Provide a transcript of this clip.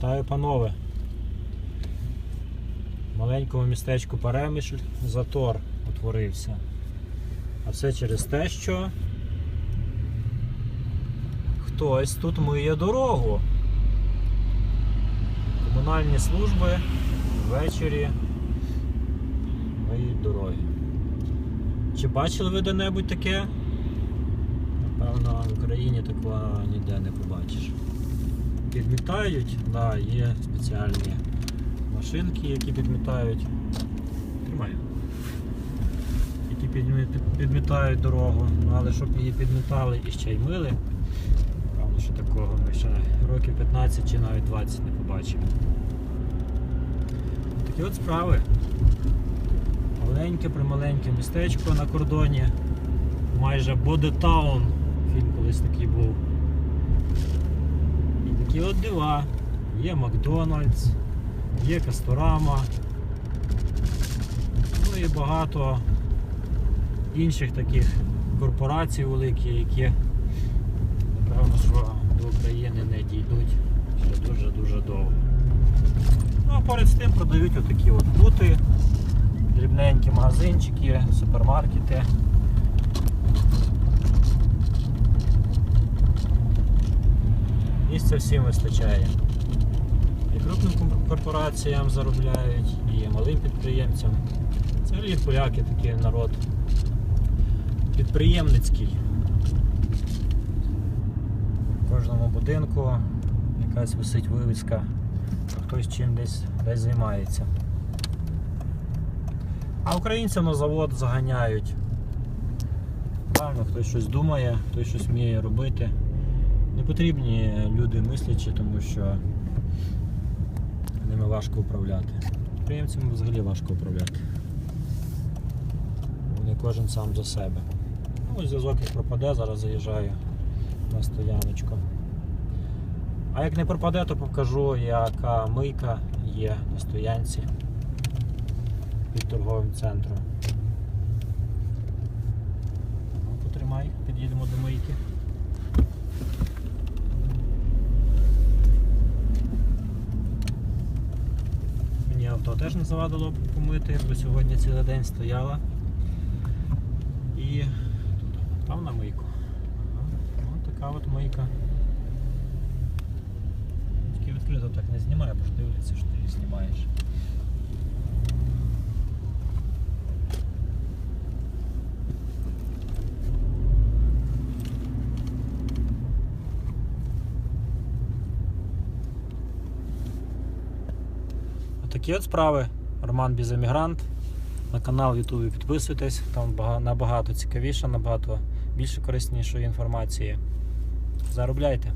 Вітаю, панове. В маленькому містечку Перемишль затор утворився. А все через те, що хтось тут миє дорогу. Комунальні служби ввечері миють дороги. Чи бачили ви де-небудь таке? Напевно, в Україні такого ніде не побачиш. Підмітають, да, є спеціальні машинки, які підмітають. Тримаю. Які підмітають дорогу. Ну, але щоб її підмітали і ще й мили, певно, що такого ми ще років 15 чи навіть 20 не побачимо. Такі от справи. Маленьке прималеньке містечко на кордоні. Майже Бодетаун. Фільм колись такий був. Такі от дива. Є Макдональдс, є Касторама. Ну і багато інших таких корпорацій великих, які напевно, що до України не дійдуть ще дуже-дуже довго. Ну а поряд з тим продають отакі от бути, дрібненькі магазинчики, супермаркети. Всім вистачає. І крупним корпораціям заробляють, і малим підприємцям. Взагалі поляки такий народ підприємницький. В кожному будинку якась висить вивіска, хтось чим десь, десь займається. А українцям на завод заганяють. Правильно, хтось щось думає, хтось щось вміє робити. Не потрібні люди мислячі, тому що ними важко управляти. Підприємцями взагалі важко управляти. Вони кожен сам за себе. Ну, зв'язок як пропаде, зараз заїжджаю на стояночку. А як не пропаде, то покажу, яка мийка є на стоянці під торговим центром. Ну, потримай, під'їдемо до мийки. Авто теж не завадило помити, бо сьогодні цілий день стояла. І тут на мийку. Ось така от мийка. Тільки відкрито так не знімає, бо ж дивляться, що ти її знімаєш. Такі от справи. Роман Біземігрант. На канал Ютубі підписуйтесь, там набагато цікавіше, набагато більше кориснішої інформації. Заробляйте.